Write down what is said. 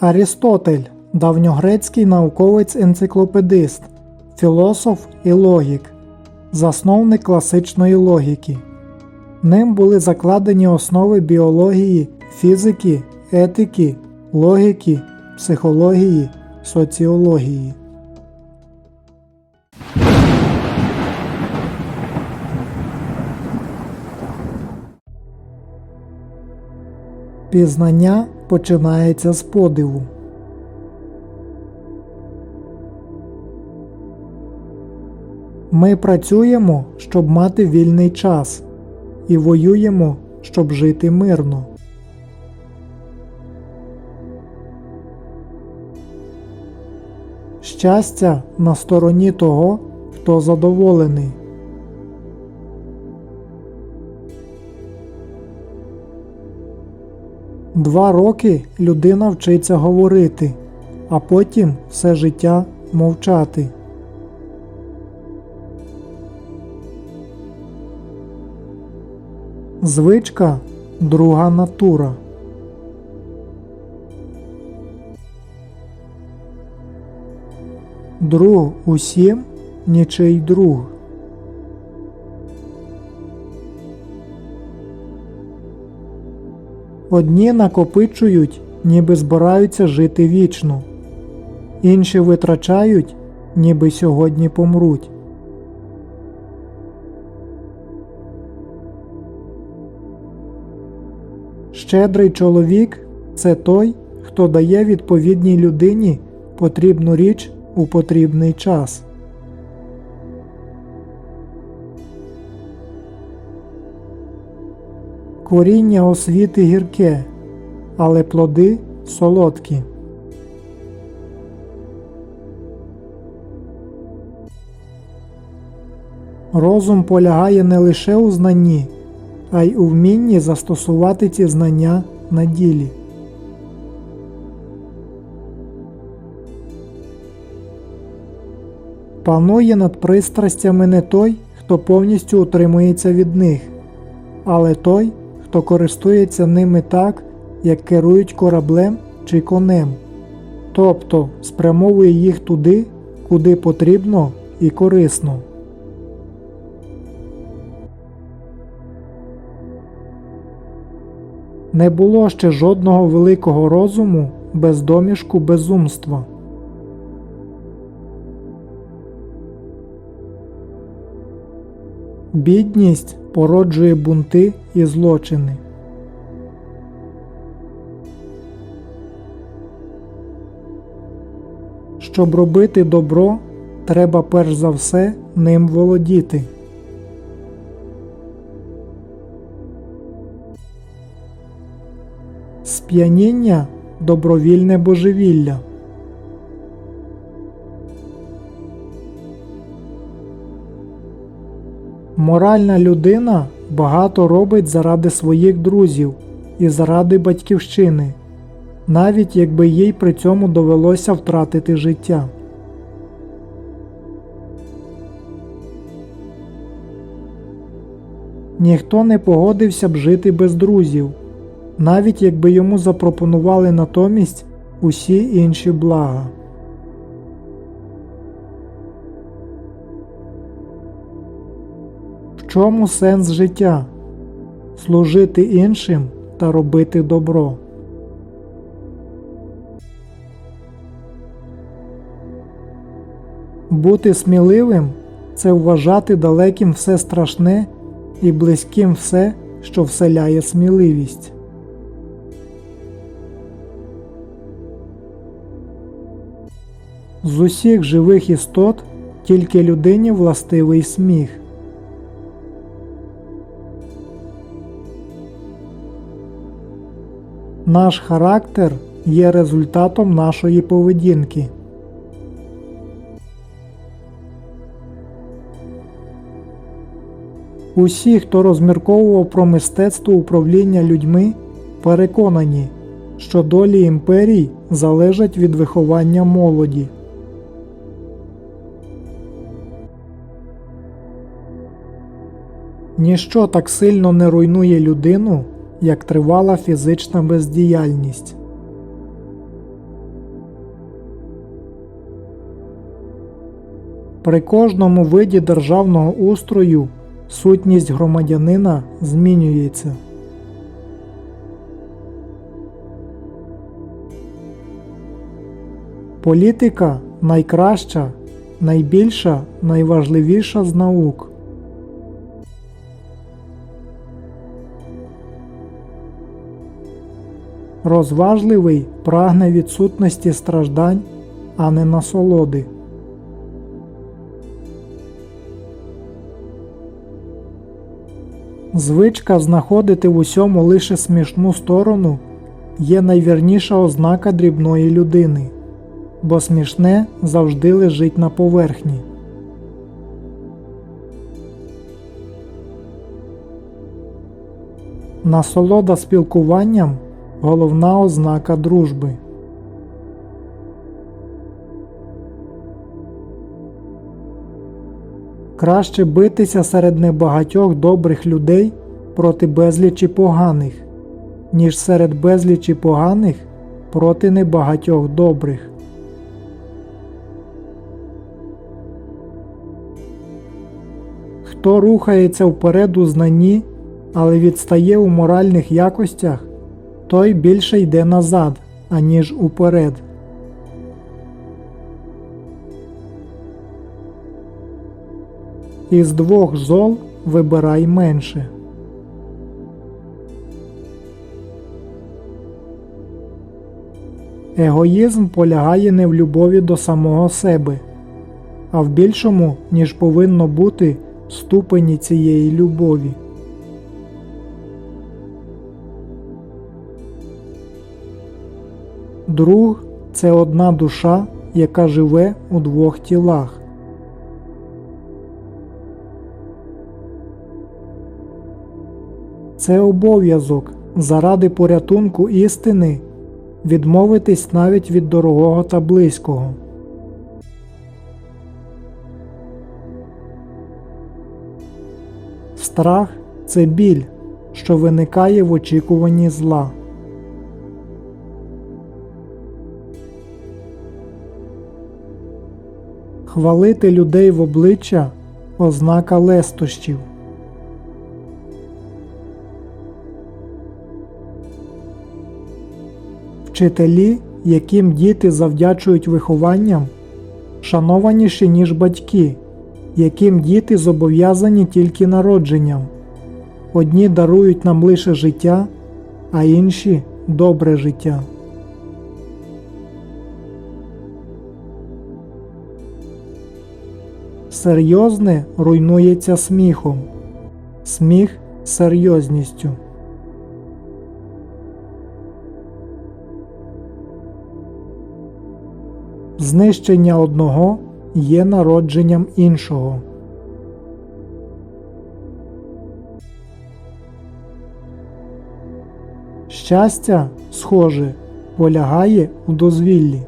Арістотель давньогрецький науковець-енциклопедист, філософ і логік, засновник класичної логіки. Ним були закладені основи біології, фізики, етики, логіки, психології, соціології. Пізнання починається з подиву. Ми працюємо, щоб мати вільний час, і воюємо, щоб жити мирно. Щастя на стороні того, хто задоволений. Два роки людина вчиться говорити, а потім все життя мовчати. Звичка друга натура. Друг усім нічий друг. Одні накопичують, ніби збираються жити вічно, інші витрачають, ніби сьогодні помруть. Щедрий чоловік це той, хто дає відповідній людині потрібну річ у потрібний час. Коріння освіти гірке, але плоди солодкі. Розум полягає не лише у знанні, а й у вмінні застосувати ці знання на ділі. Панує над пристрастями не той, хто повністю утримується від них, але той, хто користується ними так, як керують кораблем чи конем, тобто спрямовує їх туди, куди потрібно і корисно. Не було ще жодного великого розуму без домішку безумства. Бідність породжує бунти і злочини. Щоб робити добро, треба перш за все ним володіти. Сп'яніння добровільне божевілля. Моральна людина багато робить заради своїх друзів і заради батьківщини, навіть якби їй при цьому довелося втратити життя. Ніхто не погодився б жити без друзів, навіть якби йому запропонували натомість усі інші блага. Чому сенс життя? Служити іншим та робити добро. Бути сміливим це вважати далеким все страшне і близьким все, що вселяє сміливість. З усіх живих істот тільки людині властивий сміх. Наш характер є результатом нашої поведінки. Усі, хто розмірковував про мистецтво управління людьми, переконані, що долі імперій залежать від виховання молоді. Ніщо так сильно не руйнує людину, як тривала фізична бездіяльність. При кожному виді державного устрою сутність громадянина змінюється. Політика найкраща, найбільша, найважливіша з наук. Розважливий прагне відсутності страждань, а не насолоди. Звичка знаходити в усьому лише смішну сторону є найвірніша ознака дрібної людини, бо смішне завжди лежить на поверхні. Насолода спілкуванням головна ознака дружби. Краще битися серед небагатьох добрих людей проти безлічі поганих, ніж серед безлічі поганих проти небагатьох добрих. Хто рухається вперед у знанні, але відстає у моральних якостях, той більше йде назад, аніж уперед. Із двох зол вибирай менше. Егоїзм полягає не в любові до самого себе, а в більшому, ніж повинно бути ступені цієї любові. Друг це одна душа, яка живе у двох тілах. Це обов'язок заради порятунку істини відмовитись навіть від дорогого та близького. Страх це біль, що виникає в очікуванні зла. Хвалити людей в обличчя ознака лестощів. Вчителі, яким діти завдячують вихованням, шанованіші, ніж батьки, яким діти зобов'язані тільки народженням. Одні дарують нам лише життя, а інші добре життя. Серйозне руйнується сміхом, сміх серйозністю. Знищення одного є народженням іншого. Щастя, схоже, полягає у дозвіллі.